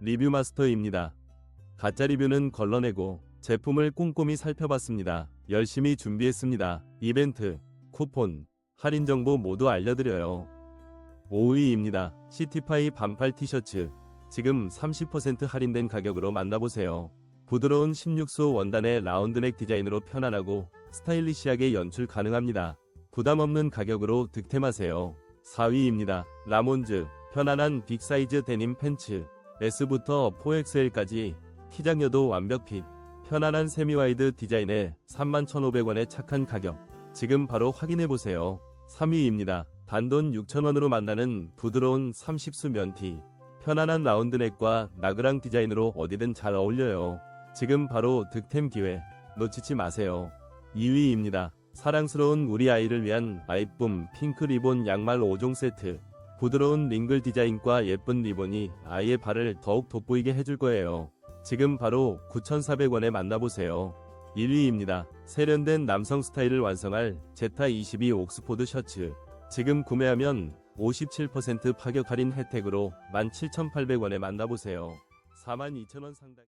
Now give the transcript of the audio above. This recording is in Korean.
리뷰 마스터입니다. 가짜 리뷰는 걸러내고 제품을 꼼꼼히 살펴봤습니다. 열심히 준비했습니다. 이벤트, 쿠폰, 할인 정보 모두 알려드려요. 5위입니다. 시티파이 반팔 티셔츠. 지금 30% 할인된 가격으로 만나보세요. 부드러운 16소 원단의 라운드넥 디자인으로 편안하고 스타일리시하게 연출 가능합니다. 부담 없는 가격으로 득템하세요. 4위입니다. 라몬즈. 편안한 빅사이즈 데님 팬츠. S부터 4XL까지 키장여도 완벽 핏. 편안한 세미와이드 디자인에 31,500원의 착한 가격. 지금 바로 확인해보세요. 3위입니다. 단돈 6,000원으로 만나는 부드러운 30수 면티. 편안한 라운드넥과 나그랑 디자인으로 어디든 잘 어울려요. 지금 바로 득템 기회. 놓치지 마세요. 2위입니다. 사랑스러운 우리 아이를 위한 아이쁨 핑크 리본 양말 5종 세트. 부드러운 링글 디자인과 예쁜 리본이 아이의 발을 더욱 돋보이게 해줄 거예요. 지금 바로 9,400원에 만나보세요. 1위입니다. 세련된 남성 스타일을 완성할 제타 22 옥스포드 셔츠. 지금 구매하면 57% 파격 할인 혜택으로 17,800원에 만나보세요. 42,000원 상당.